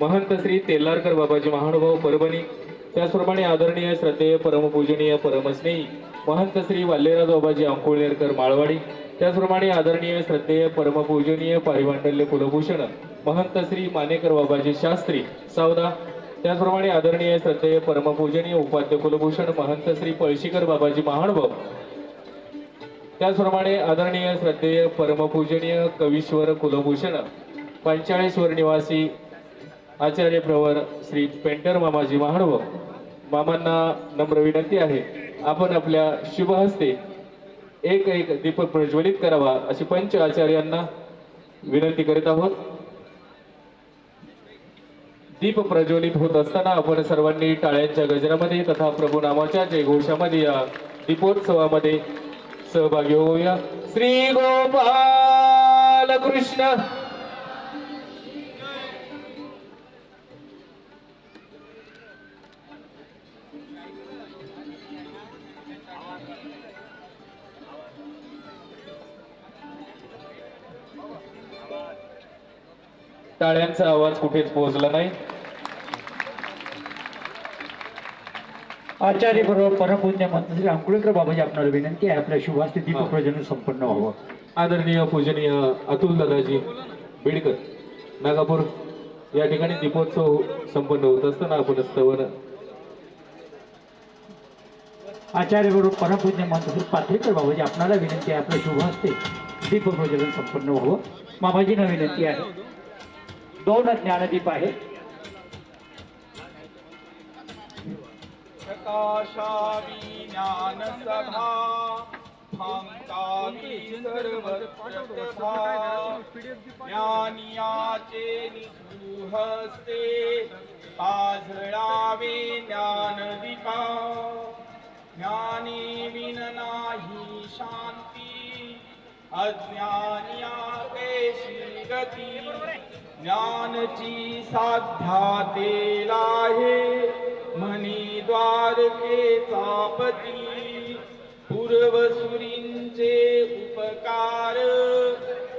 महंत श्री तेलारकर बाबाजी महानुभाव परभणी. त्याचप्रमाणे आदरणीय श्रद्धेय परमपूजनीय परमस्नेही महंत श्री वाल्यराज बाबाजी अंकुळनेरकर माळवाडी. त्याचप्रमाणे आदरणीय श्रद्धेय परमपूजनीय पारिमांडल्य कुलभूषण महंत श्री मानेकर बाबाजी शास्त्री सावदा. त्याचप्रमाणे आदरणीय श्रद्धेय परमपूजनीय उपाध्य कुलभूषण महंत श्री पळशीकर बाबाजी महानुभाव. त्याचप्रमाणे आदरणीय श्रद्धेय परमपूजनीय कवीश्वर कुलभूषण पंचाळीसवर निवासी आचार्य प्रवर श्री पेंटर मामाजी महाडव. मामांना नम्र विनंती आहे आपण आपल्या शुभ हस्ते एक एक दीप प्रज्वलित करावा अशी पंच आचार्यांना विनंती करीत आहोत. दीप प्रज्वलित होत असताना आपण सर्वांनी टाळ्यांच्या गजरामध्ये तथा प्रभू नामाच्या जयघोषामध्ये या दीपोत्सवामध्ये सहभागी होऊया. श्री गोपाल कृष्ण! टाळ्यांचा आवाज कुठेच पोहोचला नाही. आचार्य बरोबर परमपूज्य मंत्री श्री अंकुळकर बाबाजी आपणाला विनंती आहे आपल्या शुभास्ती दीप. प्रज्वलन संपन्न व्हावं. आदरणीय पूजनीय अतुल दादाजी बेडकर नागापूर या ठिकाणी दीपोत्सव संपन्न होत असताना आपण स्तवन आचार्य बरोबर परमपूज्य मंत्री श्री पाथरीकर बाबाजी आपणाला विनंती आहे आपल्या शुभास्ते दीप प्रज्वलन संपन्न व्हावं. बाबाजींना विनंती आहे. दोन ज्ञानदीप आहेत प्रकाशावी ज्ञानसभा भांकावी सर्वप्रभा ज्ञानियाचे निसुहस्ते पाझळावे ज्ञानदीपा ज्ञानी विन नाही शांती अज्ञानिया कैशी गती ज्ञानची साध्या तेला आहे. म्हणी द्वारकेचा पती. पूर्वसुरींचे उपकार.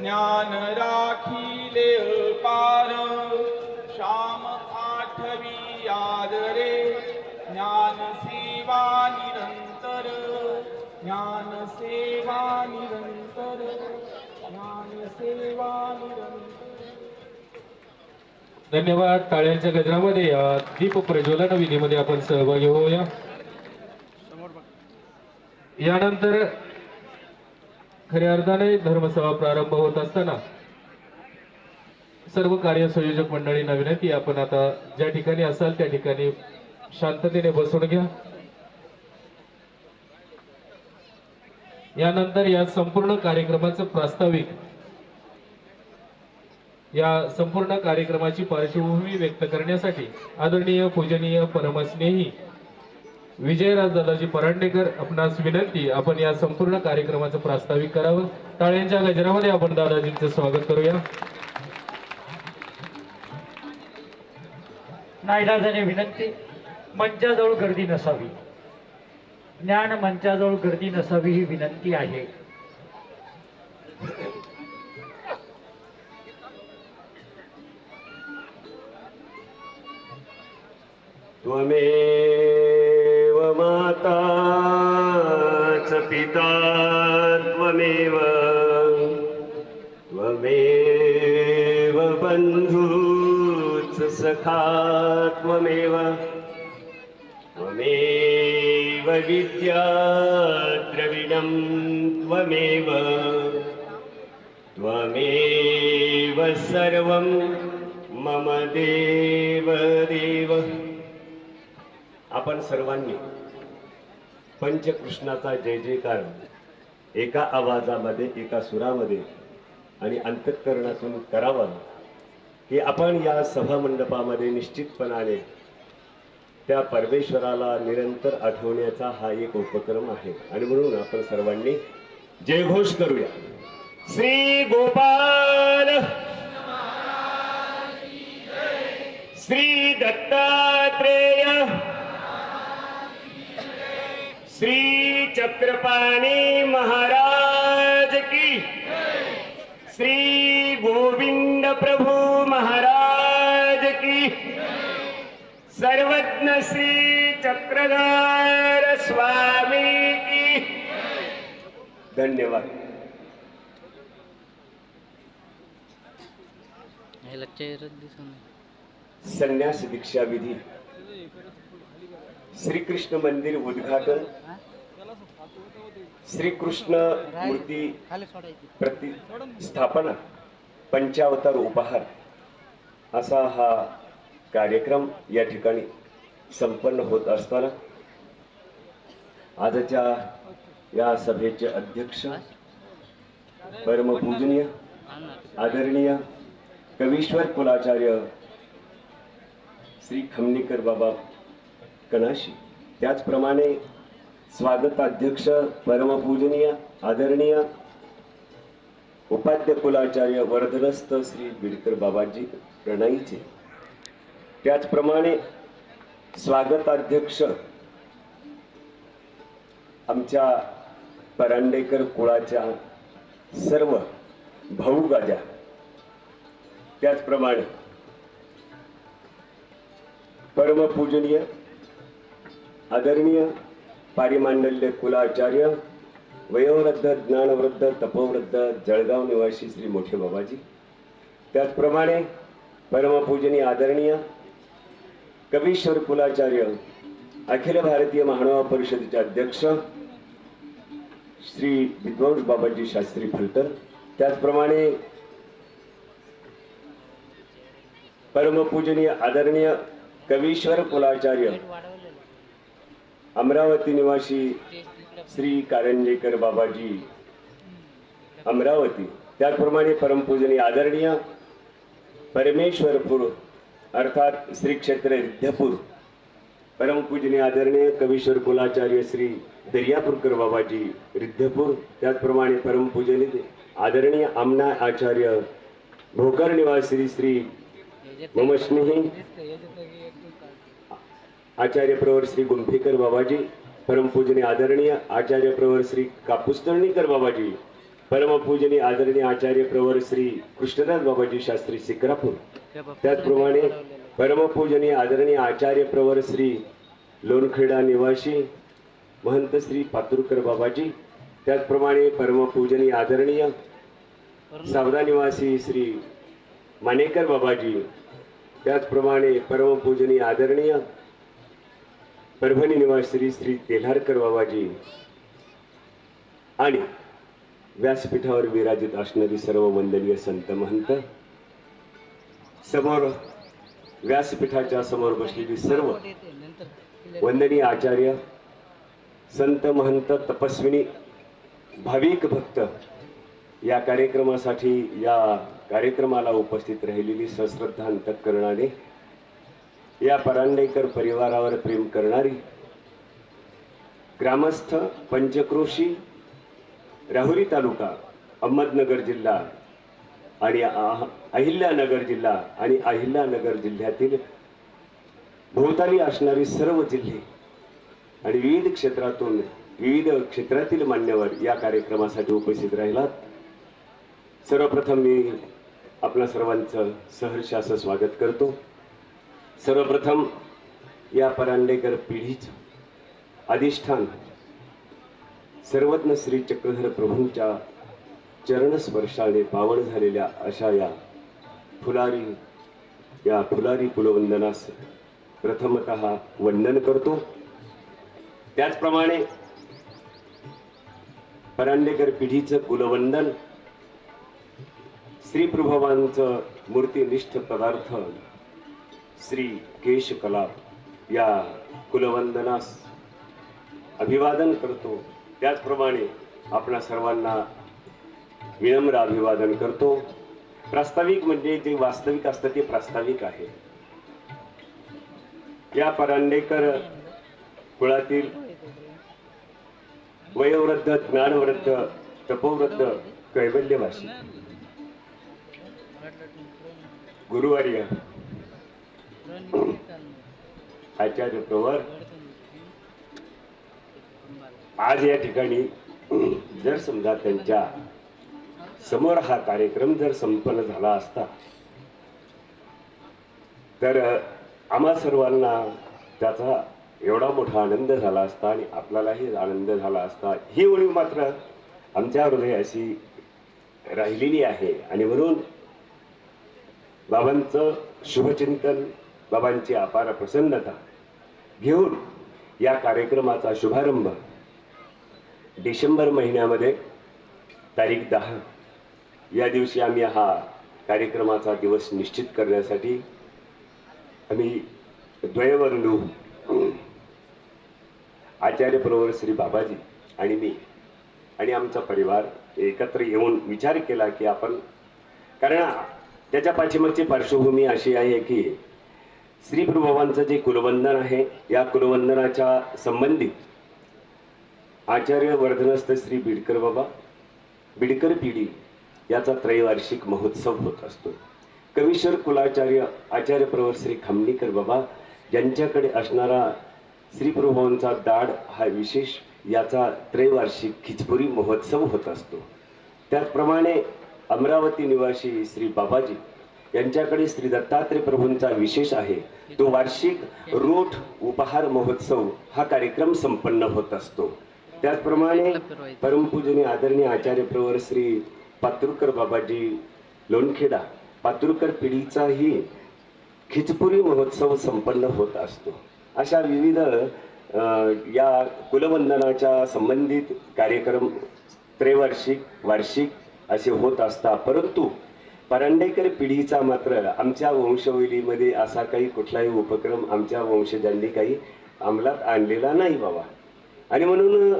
ज्ञान राखिले पार. श्याम आठवी आदरे. ज्ञान सेवा निरंतर. ज्ञान सेवा निरंतर. ज्ञान सेवा निरंतर. धन्यवाद. टाळ्यांच्या गजरामध्ये या दीप प्रज्वलन विधीमध्ये आपण सहभागी होऊया. यानंतर खऱ्या अर्थाने धर्मसभा प्रारंभ होत असताना सर्व कार्य संयोजक मंडळींना विनंती आहे, आपण आता ज्या ठिकाणी असाल त्या ठिकाणी शांततेने बसून घ्या. यानंतर या संपूर्ण कार्यक्रमाचं प्रास्ताविक या संपूर्ण कार्यक्रमाची पार्श्वभूमी व्यक्त करण्यासाठी आदरणीय पूजनीय परमस्नेही विजयराज दादाजी परांडेकर आपणास विनंती आपण या संपूर्ण कार्यक्रमाचं प्रास्ताविक करावं. टाळ्यांच्या गजरामध्ये आपण दादाजींचं स्वागत करूया. नाईलाजाने विनंती मंचाजवळ गर्दी नसावी. ज्ञान मंचाजवळ गर्दी नसावी ही विनंती आहे. त्वमेव माता च पिता त्वमेव। त्वमेव बन्धुश्च सखा त्वमेव। त्वमेव विद्या द्रविणं त्वमेव। त्वमेव सर्वं मम देव देव आपण सर्वांनी पंचकृष्णाचा जय जयकार एका आवाजामध्ये एका सुरामध्ये आणि अंतःकरणातून करावा की आपण या सभामंडपामध्ये निश्चितपणाने त्या परमेश्वराला निरंतर आठवण्याचा हा एक उपक्रम आहे. आणि म्हणून आपण सर्वांनी जयघोष करूया. श्री गोपाल! श्री दत्तात्रेय! श्री चक्रपाणी महाराज की। श्री गोविंद प्रभु महाराज की। सर्वज्ञ श्री चक्रधर स्वामी की। धन्यवाद। संन्यास दीक्षा विधी। श्रीकृष्ण मंदिर उद्घाटन श्रीकृष्ण मूर्ती प्रति स्थापना पंचावतार उपहार असा हा कार्यक्रम या ठिकाणी संपन्न होत असताना आजच्या या सभेचे अध्यक्ष परमपूजनीय आदरणीय कवीश्वर कुलाचार्य श्री खमनीकर बाबा कणाशी. त्याचप्रमाणे स्वागताध्यक्ष परमपूजनीय आदरणीय उपाध्य कुलाचार्य वर्धनस्थ श्री बिडकर बाबाजी प्रणयीचे. त्याचप्रमाणे स्वागताध्यक्ष आमच्या परांडेकर कुळाच्या सर्व भाऊ गाजा त्याचप्रमाणे परमपूजनीय आदरणीय पारिमांडल्य कुलाचार्य वयोवृद्ध ज्ञानवृद्ध तपोवृद्ध जळगाव निवासी श्री मोठे बाबाजी. त्याचप्रमाणे परमपूजनी आदरणीय कवीश्वर कुलाचार्य अखिल भारतीय महानुभाव परिषदेचे अध्यक्ष श्री विद्वांस बाबाजी शास्त्री फलटण. त्याचप्रमाणे परमपूजनीय आदरणीय कवीश्वर कुलाचार्य अमरावती निवासी श्री कारंजेकर बाबाजी. अमरावती. त्याचप्रमाणे परमपूजनी आदरणीय परमेश्वरपूर अर्थात श्री क्षेत्र रिद्धपूर परमपूजनी आदरणीय कवीश्वर कुलाचार्य श्री दर्यापूरकर बाबाजी रिद्धपूर त्याचप्रमाणे परमपूजनी आदरणीय आमना आचार्य भोकर निवासी श्री मम आचार्य प्रवर श्री गुंफेकर बाबाजी परमपूजनी आदरणीय आचार्य प्रवर श्री कापुस्तळणीकर बाबाजी परमपूजनीय आदरणीय आचार्य प्रवर श्री कृष्णदास बाबाजी शास्त्री सिकरापूर. त्याचप्रमाणे परमपूजनीय आदरणीय आचार्य प्रवर श्री लोणखेडा निवासी महंत श्री पातुरकर बाबाजी त्याचप्रमाणे परमपूजनीय आदरणीय सावदा निवासी श्री मानेकर बाबाजी त्याचप्रमाणे परमपूजनीय आदरणीय परभणी निवासी श्री तेल्हारकर बाबाजी आणि व्यासपीठावर विराजित असणारी सर्व वंदनीय संत महंत समोर व्यासपीठाच्या समोर बसलेली सर्व वंदनीय आचार्य संत महंत तपस्विनी भाविक भक्त या कार्यक्रमासाठी या कार्यक्रमाला उपस्थित राहिलेली सश्रद्धा अंतकरणाने या परांडेकर परिवारावर प्रेम करणारी ग्रामस्थ पंचक्रोशी राहुरी तालुका अहमदनगर जिल्हा आणि अहिल्यानगर जिल्हा आणि अहिल्यानगर जिल्ह्यातील भोवताली असणारी सर्व जिल्हे आणि विविध क्षेत्रातून विविध क्षेत्रातील मान्यवर या कार्यक्रमासाठी उपस्थित राहिलात. सर्वप्रथम मी आपल्या सर्वांचं सहर्ष असं स्वागत करतो. सर्वप्रथम या परांडेकर पिढीचं अधिष्ठान सर्वज्ञ श्री चक्रधर प्रभूंच्या चरणस्पर्शाने पावन झालेल्या अशा या फुलारी या फुलारी कुलवंदनास प्रथमत वंदन करतो. त्याचप्रमाणे परांडेकर पिढीचं कुलवंदन श्री प्रभवांचं मूर्तिनिष्ठ पदार्थ श्री केशकला या कुलवंदनास अभिवादन करतो. त्याचप्रमाणे आपणा सर्वांना विनम्र अभिवादन करतो. प्रास्ताविक म्हणजे जे वास्तविक असतं ते प्रास्ताविक आहे. या परांडेकर कुळातील वयोवृद्ध ज्ञानवृद्ध तपोवृद्ध कैवल्यवासी. गुरुवार्य आजच्या प्रवर आज या ठिकाणी जर समजा त्यांच्यासमोर हा कार्यक्रम जर संपन्न झाला असता तर आम्हा सर्वांना त्याचा एवढा मोठा आनंद झाला असता आणि आपल्यालाही आनंद झाला असता ही ओळी मात्र आमच्या हृदयाशी राहिलेली आहे. आणि म्हणून बाबांचं शुभचिंतन बाबांची अपार प्रसन्नता. घेऊन या कार्यक्रमाचा शुभारंभ डिसेंबर महिन्यामध्ये तारीख दहा. या दिवशी आम्ही हा कार्यक्रमाचा दिवस निश्चित करण्यासाठी आम्ही द्वयबंधू आचार्य प्रवर श्री बाबाजी आणि मी आणि आमचा परिवार एकत्र येऊन विचार केला की आपण कारण त्याच्या पाठीमागची पार्श्वभूमी अशी आहे की श्री प्रभवांचं जे कुलवंदन आहे या कुलवंदनाच्या संबंधित आचार्य वर्धनस्थ श्री बिडकर बाबा बिडकर पिढी याचा त्रैवार्षिक महोत्सव होत असतो. कविश्वर कुलाचार्य आचार्य प्रवर श्री खामणीकर बाबा यांच्याकडे असणारा श्री प्रभूंचा दाड हा विशेष याचा त्रैवार्षिक खिचपुरी महोत्सव होत असतो. त्याचप्रमाणे अमरावती निवासी श्री बाबाजी यांच्याकडे श्री दत्तात्रय प्रभूंचा विशेष आहे. तो वार्षिक रोठ उपहार महोत्सव हा कार्यक्रम संपन्न होत असतो. त्याचप्रमाणे परमपूजनी आदरणीय आचार्य प्रवर श्री पातुरकर बाबाजी लोणखेडा पातुरकर पिढीचाही खिचपुरी महोत्सव संपन्न होत असतो. अशा विविध या कुलवंदनाच्या संबंधित कार्यक्रम त्रैवार्षिक वार्षिक असे होत असतात. परंतु परांडेकर पिढीचा मात्र आमच्या वंशवलीमध्ये असा काही कुठलाही उपक्रम आमच्या वंशजांनी काही अंमलात आणलेला नाही बाबा. आणि म्हणून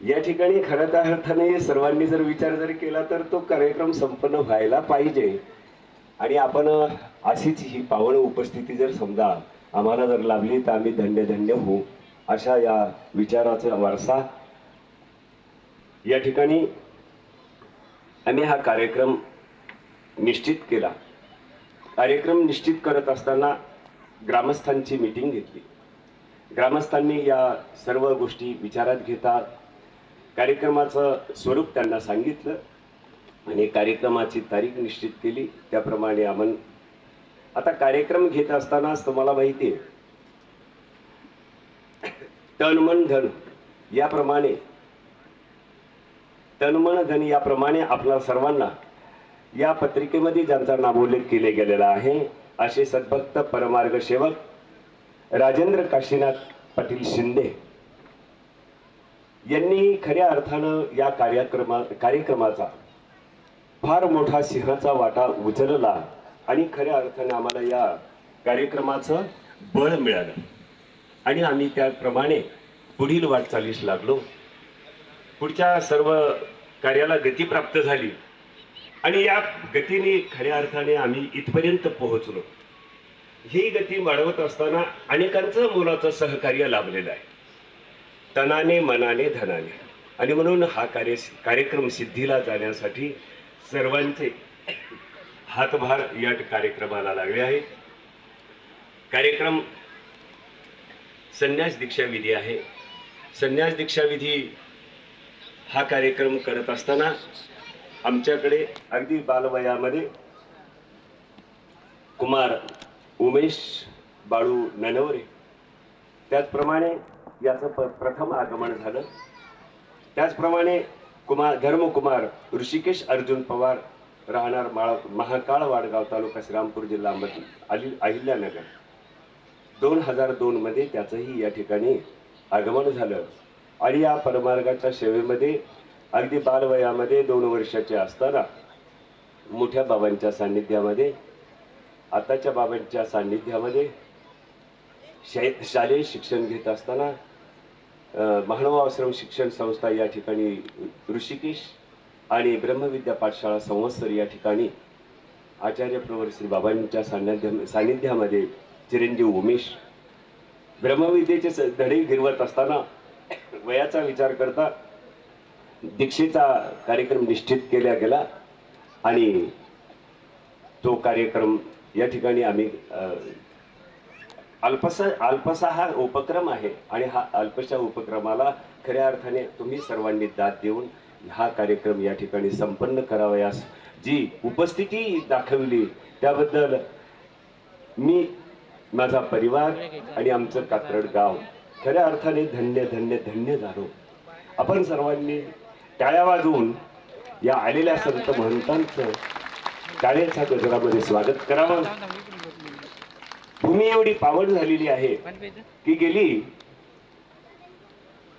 या ठिकाणी खऱ्या अर्थाने सर्वांनी जर विचार जर केला तर तो कार्यक्रम संपन्न व्हायला पाहिजे. आणि आपण अशीच ही पावन उपस्थिती जर समजा आम्हाला जर लाभली तर आम्ही धन्य धन्य होऊ अशा या विचाराचा वारसा या ठिकाणी आम्ही हा कार्यक्रम निश्चित केला. कार्यक्रम निश्चित करत असताना ग्रामस्थांची मीटिंग घेतली. ग्रामस्थांनी या सर्व गोष्टी विचारात घेता कार्यक्रमाचं स्वरूप त्यांना सांगितलं आणि कार्यक्रमाची तारीख निश्चित केली. त्याप्रमाणे आपण आता कार्यक्रम घेत असतानाच तुम्हाला माहिती आहे. तन मन धन याप्रमाणे तन मन धन याप्रमाणे आपल्या सर्वांना या पत्रिकेमध्ये ज्यांचा नामोल्लेख केले गेलेला आहे असे सद्भक्त परमार्ग सेवक राजेंद्र काशीनाथ पाटील शिंदे. यांनी खऱ्या अर्थानं या कार्यक्रमा कार्यक्रमाचा फार मोठा सिंहाचा वाटा उचलला आणि खऱ्या अर्थाने आम्हाला या कार्यक्रमाचं बळ मिळालं. आणि आम्ही त्याप्रमाणे पुढील वाटचालीस लागलो. पुढच्या सर्व कार्याला गती प्राप्त झाली. आणि या गतीने खऱ्या अर्थाने आम्ही इथपर्यंत पोहोचलो. ही गती वाढवत असताना अनेकांचं मुलाचं सहकार्य लाभलेलं आहे. तनाने मनाने धनाने. आणि म्हणून हा कार्य कार्यक्रम सिद्धीला जाण्यासाठी सर्वांचे हातभार या कार्यक्रमाला लागले आहे. कार्यक्रम संन्यास दीक्षाविधी आहे. संन्यास दीक्षाविधी हा कार्यक्रम करत असताना आमच्याकडे अगदी बालवयामध्ये कुमार उमेश बाळू ननवरे. त्याचप्रमाणे याचं प प्रथम आगमन झालं. त्याचप्रमाणे कुमार धर्मकुमार ऋषिकेश अर्जुन पवार राहणार माळ महाकाळ वाडगाव तालुका श्रीरामपूर जिल्हा अलि अहिल्यानगर. दोन हजार दोनमध्ये त्याचंही या ठिकाणी आगमन झालं. आणि या परमार्गाच्या सेवेमध्ये अगदी बालवयामध्ये दोन वर्षाचे असताना मोठ्या बाबांच्या सान्निध्यामध्ये आताच्या बाबांच्या सान्निध्यामध्ये शै शालेय शिक्षण घेत असताना अ, आश्रम शिक्षण संस्था या ठिकाणी ऋषिकेश आणि ब्रह्मविद्या पाठशाळा संवत्सर या ठिकाणी आचार्य प्रवर श्री बाबांच्या सान्निध्या सान्निध्यामध्ये चिरंजीव उमेश ब्रह्मविद्येचे स- धडे गिरवत असताना वयाचा विचार करता दीक्षेचा कार्यक्रम निश्चित केला गेला आणि तो कार्यक्रम या ठिकाणी आम्ही अल्पसा अल्पसा हा उपक्रम आहे आणि हा अल्पशा उपक्रमाला खऱ्या अर्थाने तुम्ही सर्वांनी दाद देऊन हा कार्यक्रम या ठिकाणी संपन्न करावयास जी उपस्थिती दाखवली त्याबद्दल मी माझा परिवार आणि आमचं कात्रड गाव खऱ्या अर्थाने धन्य धन्य धन्य झालो. आपण सर्वांनी टाळ्या वाजवून या आलेल्या संत महंतांचं टाळ्याच्या गजरामध्ये स्वागत करावं. भूमी एवढी पावड झालेली आहे की गेली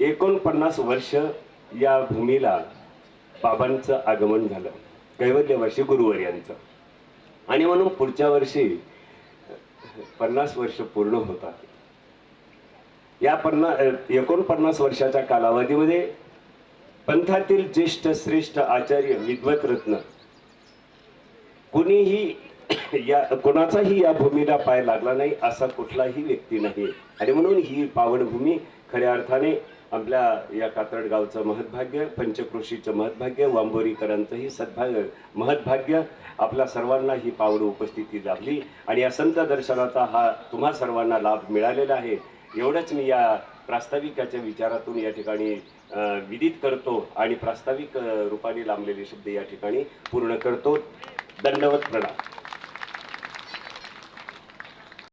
एकोणपन्नास वर्ष या भूमीला बाबांचं आगमन झालं. कैवल्य वर्षी गुरुवर यांचं. आणि म्हणून पुढच्या वर्षी पन्नास वर्ष पूर्ण होतात. या पन्ना एकोणपन्नास वर्षाच्या कालावधीमध्ये पंथातील ज्येष्ठ श्रेष्ठ आचार्य विद्वत रत्न. कुणीही या कोणाचाही या भूमीला पाय लागला नाही असा कुठलाही व्यक्ती नाही आणि म्हणून ही पावनभूमी खऱ्या अर्थाने आपल्या या कात्रड गावचं महत्भाग्य पंचकृषीचं महत्भाग्य वांबोरीकरांचंही सद्भाग्य महत्भाग्य आपल्या सर्वांना ही पावन उपस्थिती लाभली आणि या संत दर्शनाचा हा तुम्हा सर्वांना लाभ मिळालेला आहे. एवढंच मी या प्रास्ताविकाच्या विचारातून या ठिकाणी विदित करतो आणि प्रास्ताविक रूपाने लांबलेले शब्द या ठिकाणी पूर्ण करतो. दंडवत प्रणाम.